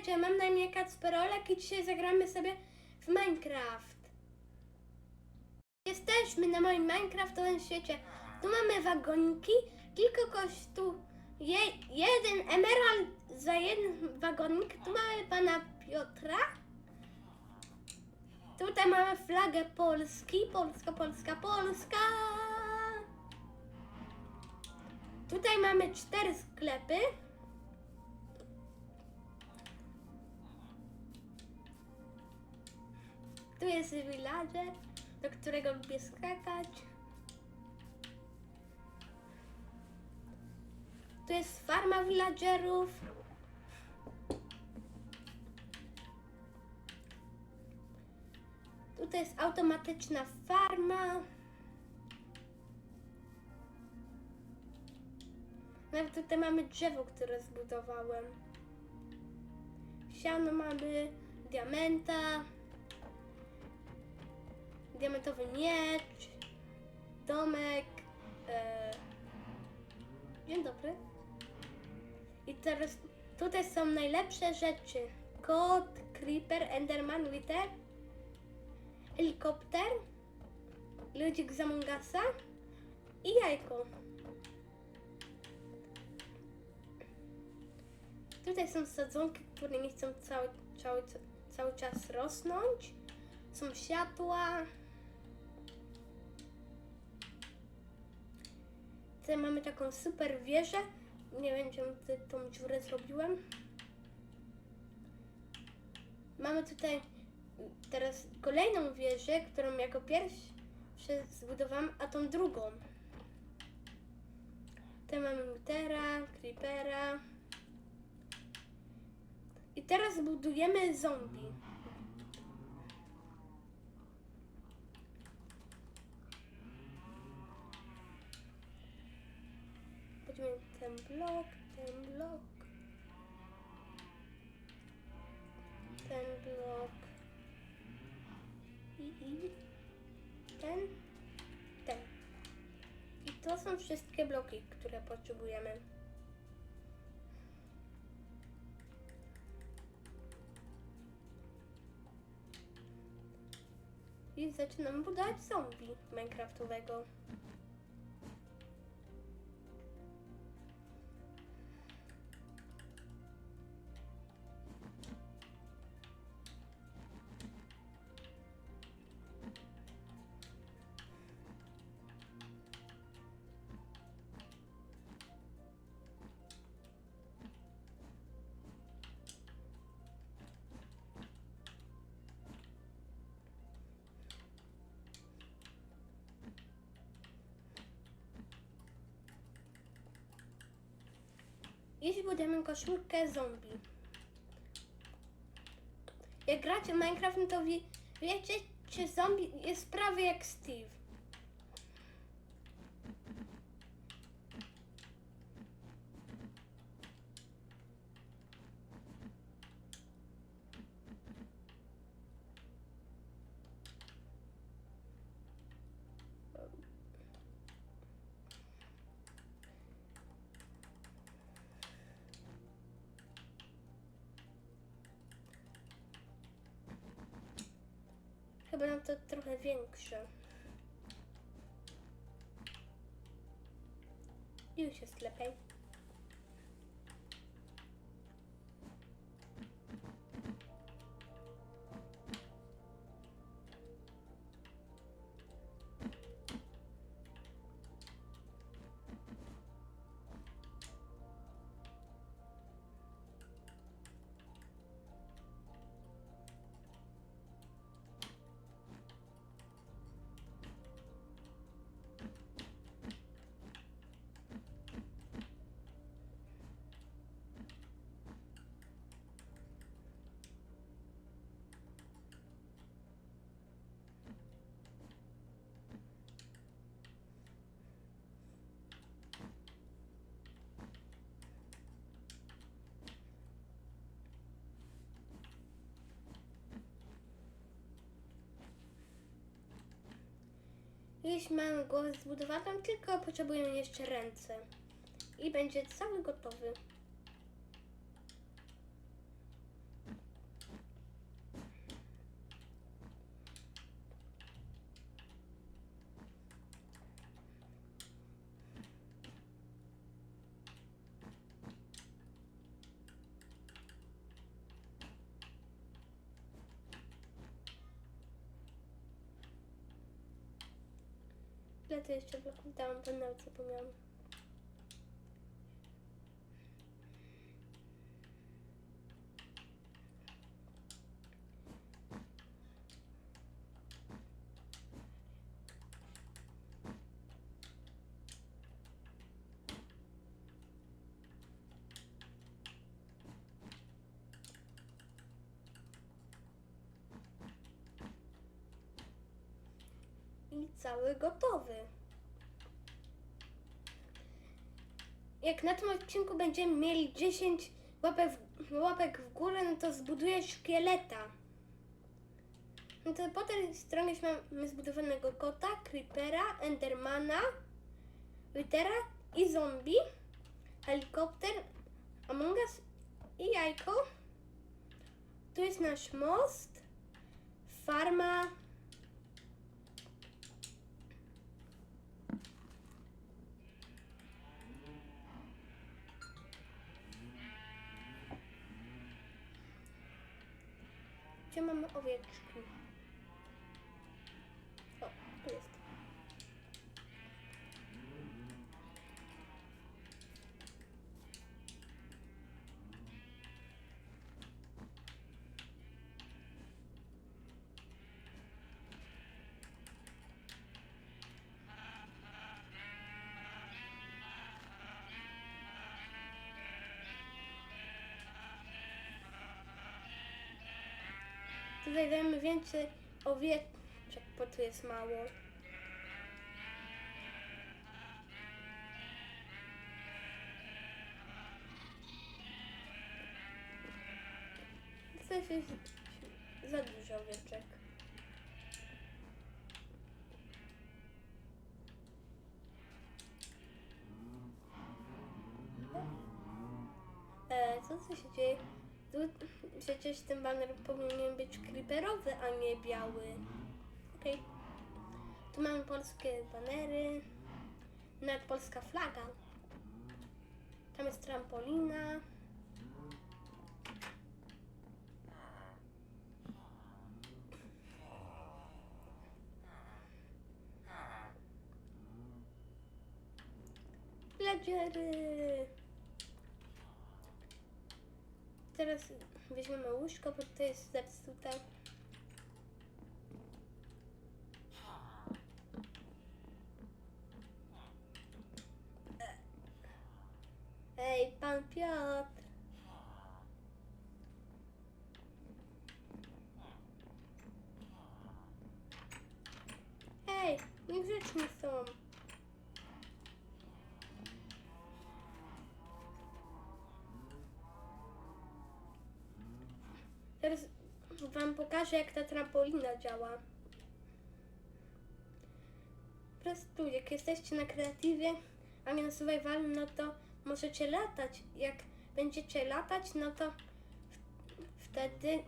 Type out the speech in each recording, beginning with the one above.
witajcie, mam na imię Kacperolek i dzisiaj zagramy sobie w Minecraft. Jesteśmy na moim Minecraftowym świecie. Tu mamy wagoniki, kilka kosztu, je, jeden emerald za jeden wagonik. Tu mamy pana Piotra. Tutaj mamy flagę Polski, Polska, Polska, Polska. Tutaj mamy cztery sklepy. Tu jest villager, do którego lubię skakać. Tu jest farma villagerów. Tutaj jest automatyczna farma. Nawet tutaj mamy drzewo, które zbudowałem. Siano mamy, diamenta, diamentowy miecz, domek. E... Dzień dobry. I teraz tutaj są najlepsze rzeczy. Kot, creeper, enderman, wither, helikopter, ludzik z Among Usa i jajko. Tutaj są sadzonki, które nie chcą cały, cały, cały czas rosnąć. Są światła. Tutaj mamy taką super wieżę. Nie wiem, czemu ty tą dziurę zrobiłem. Mamy tutaj teraz kolejną wieżę, którą jako pierwszy zbudowałam, a tą drugą. Tutaj mamy Lutera, Creepera. I teraz budujemy zombie. Ten blok, ten blok. Ten blok. I, i ten, ten. I to są wszystkie bloki, które potrzebujemy. I zaczynam budować zombie minecraftowego. Jeśli budujemy koszulkę zombie. Jak gracie w Minecraft, no to wie, wiecie, czy zombie jest prawie jak Steve. Nam to trochę większe. Już jest lepiej. Jeśli mamy głowę zbudowaną, tylko potrzebujemy jeszcze ręce. I będzie cały gotowy. To jeszcze bloków dałam, to nawet zapomniałam. i cały gotowy. Jak na tym odcinku będziemy mieli 10 łapek w, łapek w górę, no to zbuduję szkieleta. No to po tej stronie mamy zbudowanego kota, creepera, endermana, witera i zombie, helikopter, Among Us i jajko. Tu jest nasz most, farma, Mamy owieczki? Tutaj dajemy więcej owieczek, bo tu jest mało. Też jest za dużo owieczek. Przecież ten baner powinien być creeperowy, a nie biały. Okej. Tu mamy polskie banery. Nawet polska flaga. Tam jest trampolina. Villagery. Teraz weźmiemy łóżko, bo to jest zepsute. Ej, pan Piotr. Ej, niegrzeczni są. Wam pokażę, jak ta trampolina działa. Po prostu, jak jesteście na kreatywie, a nie na survivalu, no to możecie latać. Jak będziecie latać, no to wtedy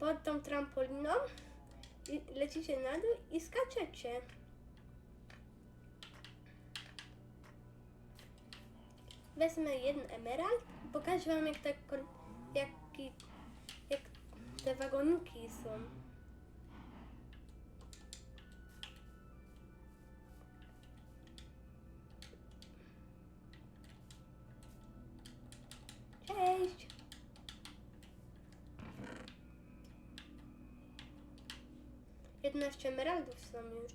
pod tą trampoliną lecicie na dół i skaczecie. Wezmę jeden emerald, pokażę wam jak, ta, jaki, jak te wagoniki są. Cześć! Jedenaście emeraldów są już.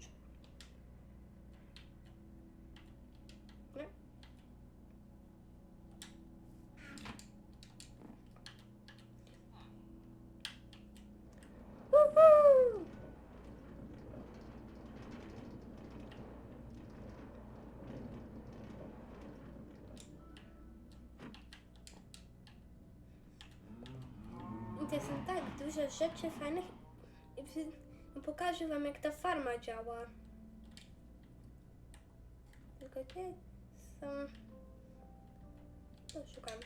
No. Woohoo! To są tak duże rzeczy fajnych i pokażę wam jak ta farma działa. Tylko gdzie są... No, szukam.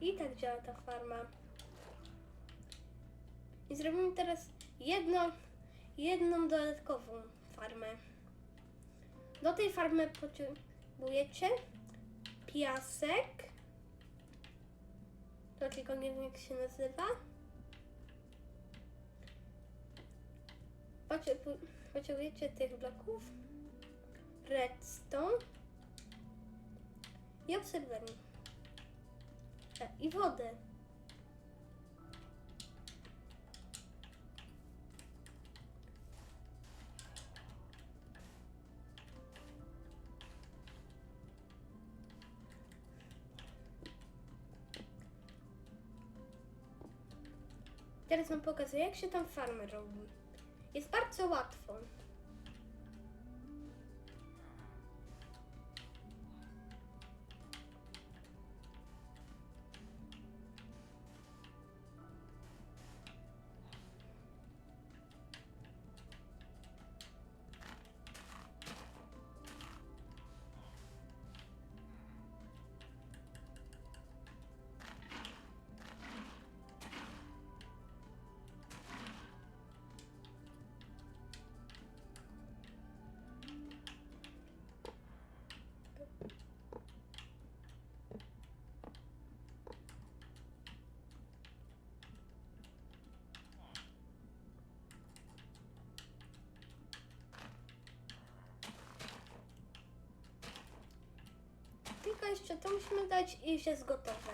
I tak działa ta farma. I zrobimy teraz jedno, jedną dodatkową farmę. Do tej farmy potrzebujecie piasek. To tylko nie wiem jak się nazywa. Potrzebu- Potrzebujecie tych bloków. Redstone. I obserwerii. E, I wodę. Teraz wam pokazuję, jak się tam farmy robi. Jest bardzo łatwo. Jeszcze to musimy dać i już jest gotowe.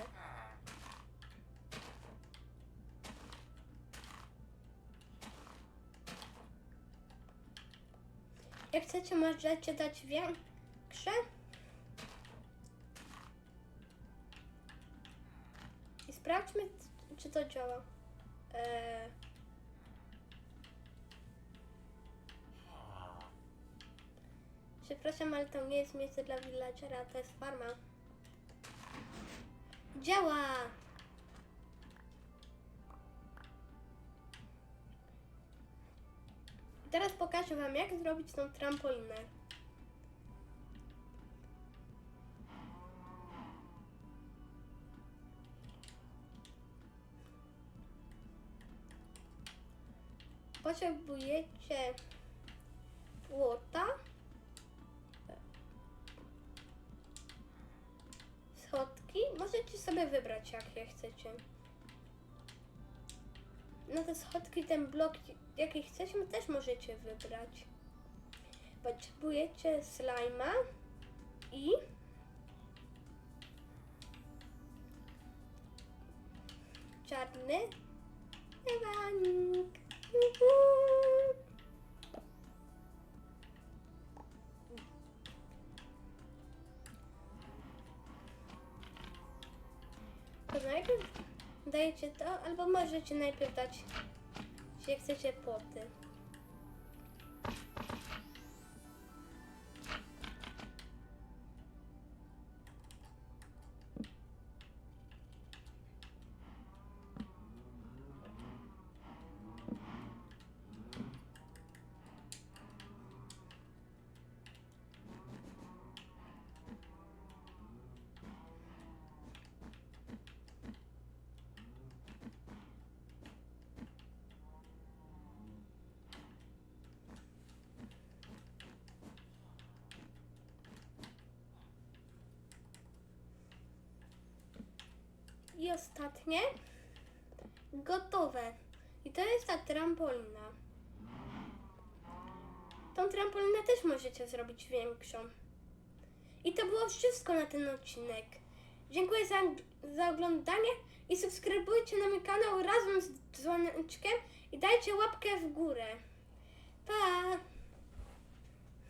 Jak chcecie, możecie dać większe. Przepraszam, ale to nie jest miejsce dla villagera, to jest farma. Działa! Teraz pokażę wam, jak zrobić tą trampolinę. Potrzebujecie płota, wybrać, jakie chcecie. No te schodki, ten blok, jaki chcecie, też możecie wybrać. Potrzebujecie slajma i czarny. Dajecie to, albo możecie najpierw dać, jak chcecie, płoty. I ostatnie. Gotowe. I to jest ta trampolina. Tą trampolinę też możecie zrobić większą. I to było wszystko na ten odcinek. Dziękuję za, za oglądanie i subskrybujcie na mój kanał razem z dzwoneczkiem i dajcie łapkę w górę. Pa!